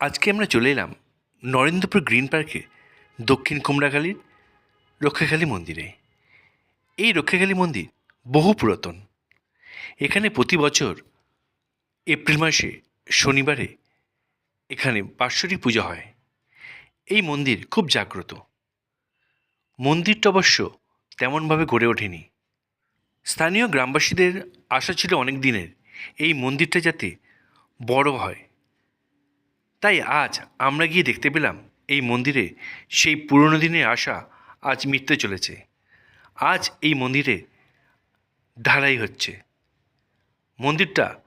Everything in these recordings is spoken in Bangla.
আজকে আমরা চলে এলাম নরেন্দ্রপুর গ্রিন পার্কে, দক্ষিণ কুমড়াখালীর রক্ষাখালী মন্দিরে। এই রক্ষাকালী মন্দির বহু পুরাতন। এখানে প্রতি বছর এপ্রিল মাসে শনিবারে এখানে বাৎসরিক পূজা হয়। এই মন্দির খুব জাগ্রত। মন্দিরটা অবশ্য তেমনভাবে গড়ে ওঠেনি। স্থানীয় গ্রামবাসীদের আশা ছিল অনেক দিনের এই মন্দিরটা যাতে বড় হয়। তাই আজ আমরা গিয়ে দেখতে পেলাম এই মন্দিরে সেই পুরনো দিনের আশা আজ মিটতে চলেছে। আজ এই মন্দিরে ঢালাই হচ্ছে। মন্দিরটা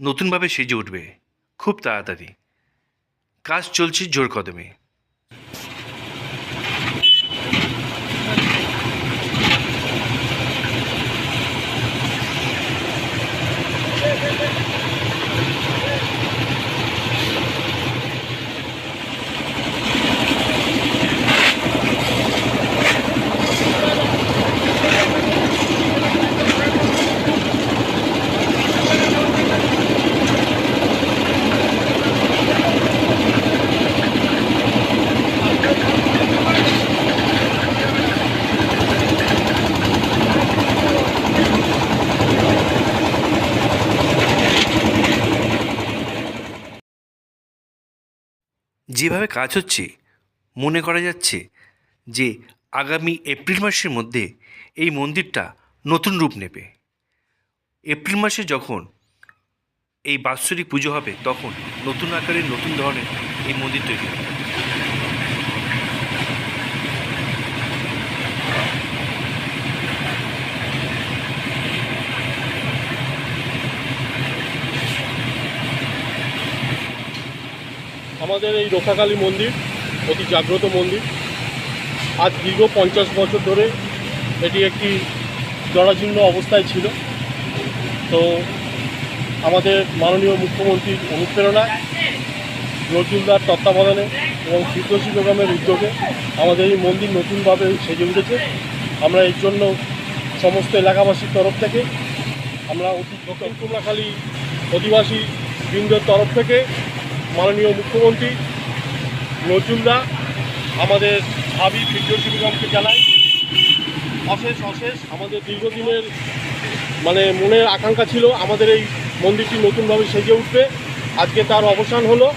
নতুনভাবে সেজে উঠবে। খুব তাড়াতাড়ি। কাজ চলছে জোর কদমে যেভাবে কাজ হচ্ছে, মনে করা যাচ্ছে যে আগামী এপ্রিল মাসের মধ্যে এই মন্দিরটা নতুন রূপ নেবে। এপ্রিল মাসে যখন এই বাৎসরিক পুজো হবে, তখন নতুন আকারের, নতুন ধরনের এই মন্দির তৈরি হবে। আমাদের এই রক্ষাকালী মন্দির, অতি জাগ্রত মন্দির। আজ দীর্ঘ পঞ্চাশ বছর ধরে এটি একটি জরাজীর্ণ অবস্থায় ছিল। তো আমাদের মাননীয় মুখ্যমন্ত্রীর অনুপ্রেরণায় নজরুলদার তত্ত্বাবধানে এবং ফিরদোসী বেগমের উদ্যোগে আমাদের এই মন্দির নতুনভাবে সেজে উঠেছে। আমরা এর জন্য সমস্ত এলাকাবাসীর তরফ থেকে, আমরা অতি দক্ষিণ কুমড়াখালী অধিবাসী বৃন্দের তরফ থেকে মাননীয় মুখ্যমন্ত্রী নজরুলদা, আমাদের ভাবি ফিরদৌসী শিল্পকে জানাই। অশেষ অশেষ, আমাদের দীর্ঘদিনের মানে মনের আকাঙ্ক্ষা ছিল, আমাদের এই মন্দিরটি নতুনভাবে সেজে উঠবে। আজকে তার অবসান হলো।